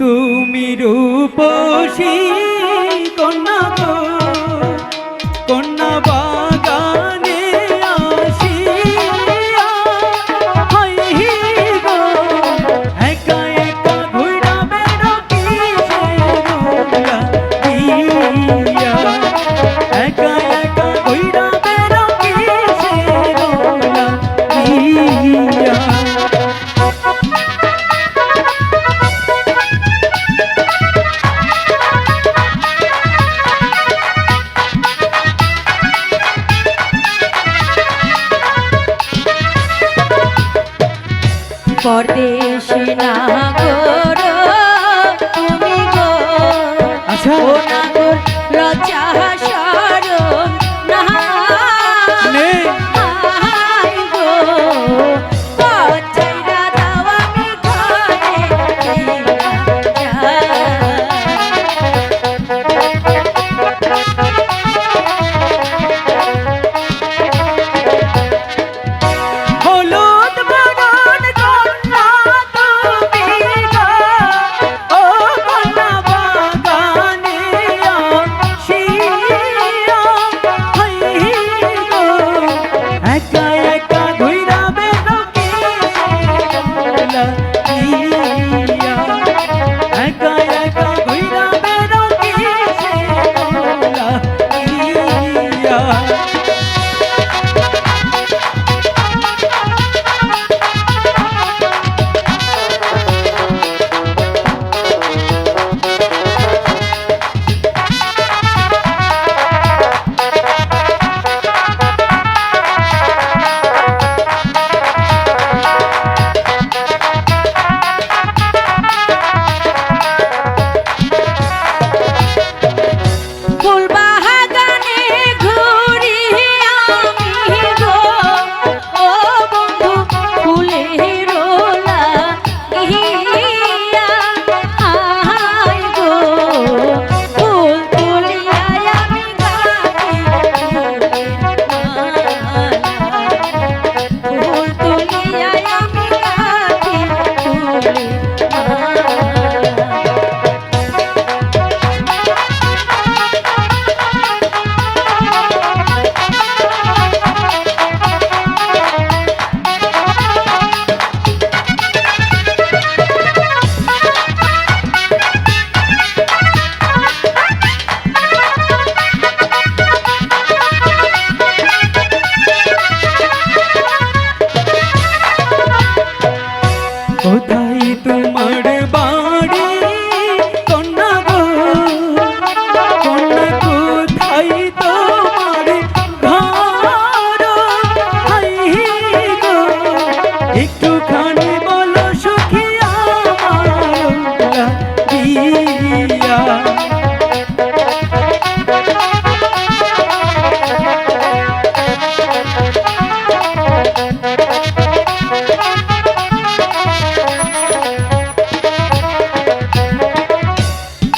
তুমি রূপ পরদেশে না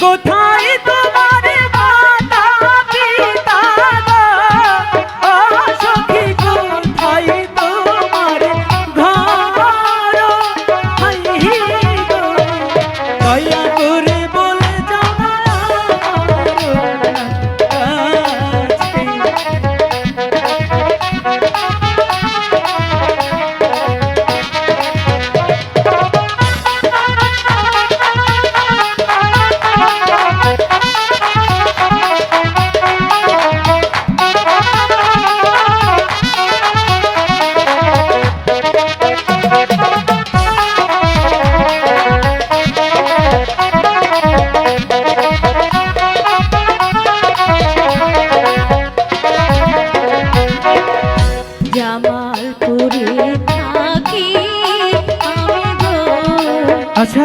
কোথায় তোমার মাতা পিতা ও সখী কোথায় তোমার ঘর? হাই গো দয়া আচ্ছা।